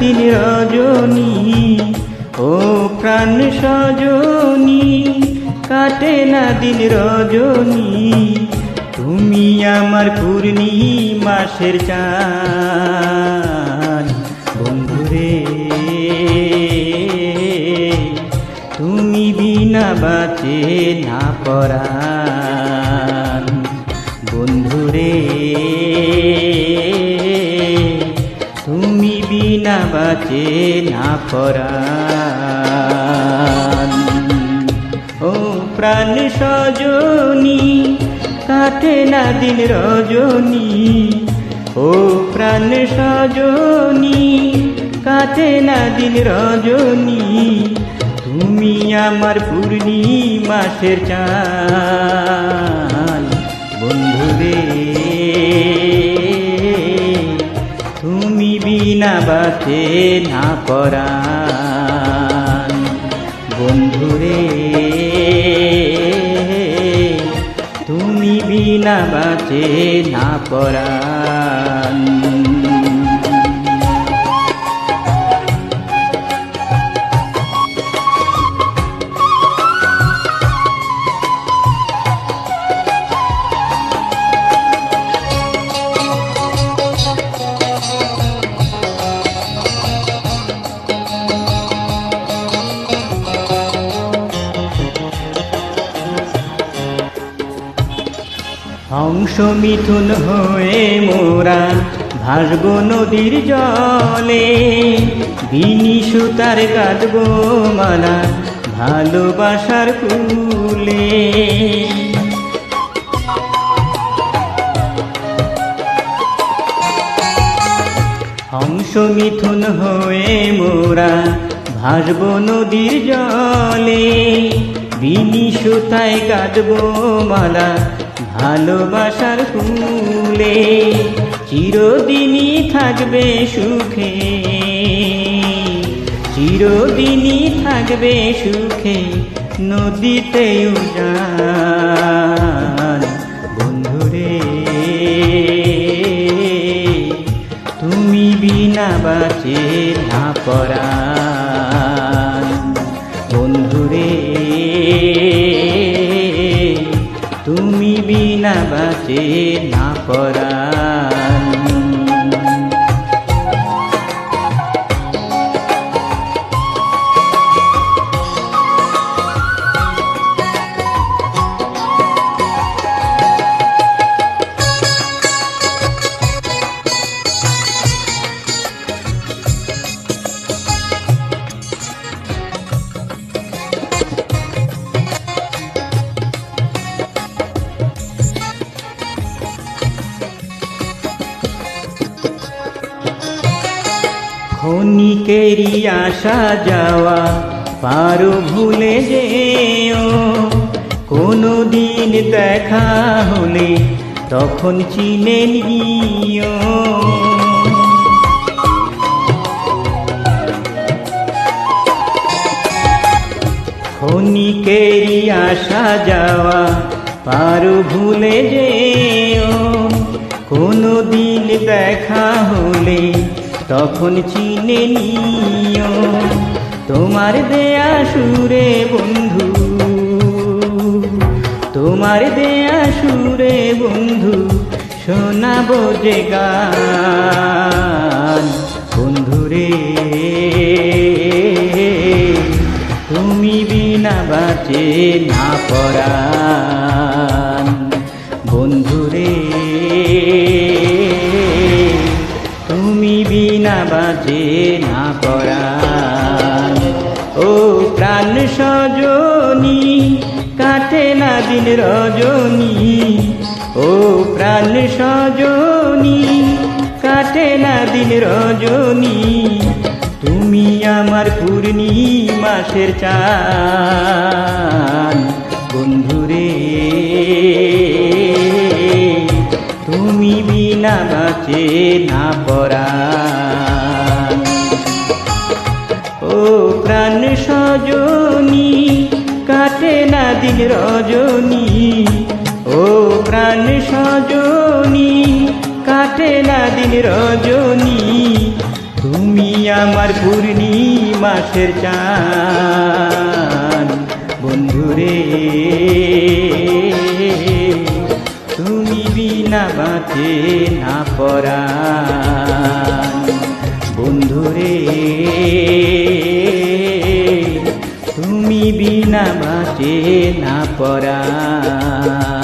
দিন রজনী ও প্রাণ সজনী, কাটে না দিন রজনী। তুমি আমার পূর্ণিমাসের চান বন্ধুরে। তুমি বিনা বাঁচে না পরাণ, বন্ধুরে। বিনা বাঁচে না পরাণ। ও প্রাণ সজনী কাটে না দিন রজনী। ও প্রাণ সজনী কাটে না দিন রজনী। তুমি আমার পূর্ণিমাসের চান বন্ধুরে বিনা বাঁচে না পরাণ। বন্ধুরে তুমি বিনা বাঁচে না পরাণ। হংস মিথুন হয়ে মোরা ভাসব নদীর জলে। বিনি সুতার কাঁদব মালা ভালোবাসার কুলে হংস মিথুন হয়ে মোরা ভাসব নদীর জলে। বিনি সুতায় কাঁদব মালা ভালোবাসার ফুলে চিরদিনই থাকবে সুখে। চিরদিনই থাকবে সুখে নদীতে উজান। বন্ধুরে, তুমি বিনা বাঁচে না পরাণ। বাঁচে না পরাণ ক্ষণিকেরই আসা যাওয়া, পারো ভুলে যেও। কোনো দিন দেখা হলে তখন চিনে নিও। ক্ষণিকেরই আসা যাওয়া, পারো ভুলে যেও। কোনো দিন দেখা হলে তখন চিনে নিও তোমার দেয়া সুরে বন্ধু। তোমার দেয়া সুরে বন্ধু, শোনাবো যে গান। বন্ধুরে, তুমি বিনা বাঁচে না পরাণ বিনা বাঁচে না পরাণ ও প্রাণ সজনী, কাটে না দিন রজনী। ও প্রাণ সজনী, কাটে না দিন রজনী। তুমি আমার পূর্ণিমাসের চান বন্ধুরে, তুমি বিনা বাঁচে না পরাণ। দিন রজনী, ও প্রাণ সজনী, কাটে না দিন রজনী। তুমি আমার পূর্ণিমাসের চান বন্ধুরে তুমি বিনা বাঁচে না পরাণ বন্ধুরে বিনা বাঁচে না পরাণ